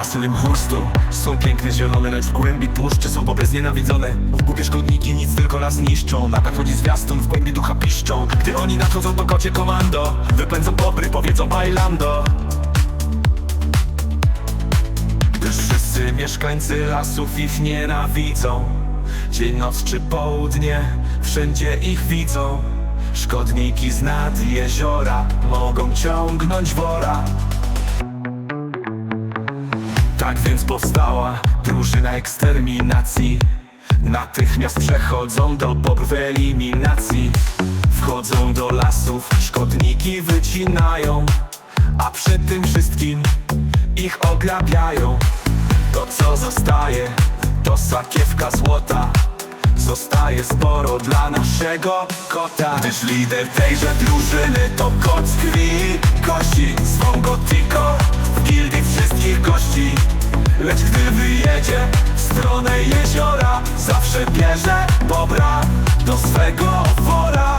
Asylym chórstu Są piękne zielone, lecz w głębi puszczy Są pobre znienawidzone W głupie szkodniki nic tylko nas niszczą. Na chodzi zwiastun, w głębi ducha piszczą. Gdy oni nadchodzą to kocie komando Wypędzą pobry, powiedzą bailando. Gdyż wszyscy mieszkańcy lasów ich nienawidzą. Dzień, noc czy południe, wszędzie ich widzą. Szkodniki z nad jeziora mogą ciągnąć wora Tak więc powstała drużyna eksterminacji. Natychmiast przechodzą do bobrów eliminacji Wchodzą do lasów, szkodniki wycinają A przy tym wszystkim ich ograbiają To co zostaje, to sakiewka złota. Zostaje sporo dla naszego kota. Gdyż lider tejże drużyny to kot wyjedzie w stronę jeziora Zawsze bierze bobra do swego wora.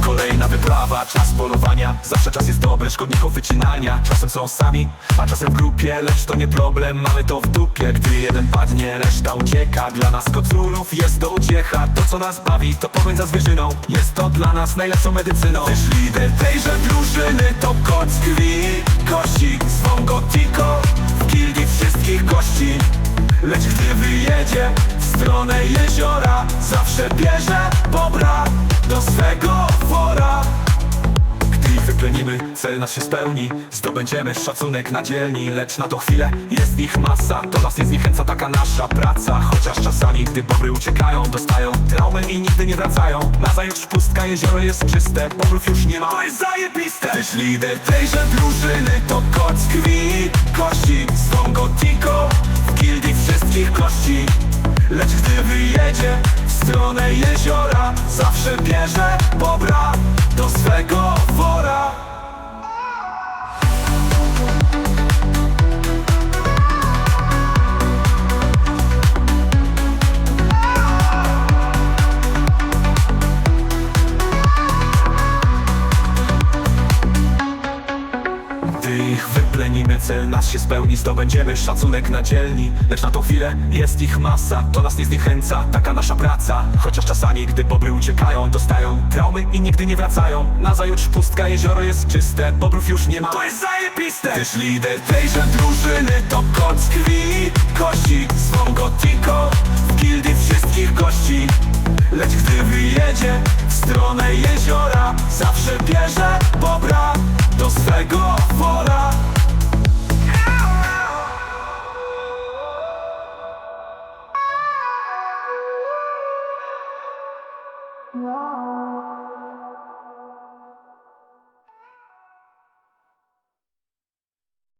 Kolejna wyprawa, czas polowania Zawsze czas jest dobry, szkodników wycinania. Czasem są sami, a czasem w grupie Lecz to nie problem, mamy to w dupie. Gdy jeden padnie, reszta ucieka. Dla nas kocurów jest to uciecha. To co nas bawi, to pogoń za zwierzyną. Jest to dla nas najlepszą medycyną. Też lider tejże drużyny to kot z krwi wyjedzie w stronę jeziora Zawsze bierze bobra do swego wora. Gdy wyplenimy, cel nasz się spełni Zdobędziemy szacunek na dzielni Lecz na to chwilę jest ich masa To nas nie zniechęca taka nasza praca. Chociaż czasami, gdy bobry uciekają Dostają traumy i nigdy nie wracają. Nazajutrz pustka, jezioro jest czyste Bobrów już nie ma, to jest zajebiste! Też lider tejże drużyny To kot z gdy wyjedzie w stronę jeziora Zawsze bierze bobra do swego wora cel nasz się spełni Zdobędziemy szacunek na dzielni. Lecz na tą chwilę jest ich masa To nas nie zniechęca, taka nasza praca. Chociaż czasami, gdy bobry uciekają Dostają traumy i nigdy nie wracają. Nazajutrz pustka, jezioro jest czyste Bobrów już nie ma, to jest zajebiste! Też lider tejże drużyny To kot z krwi kości Swą gotiko w gildii wszystkich gości. Lecz gdy wyjedzie w stronę jeziora Zawsze bierze bobra do swego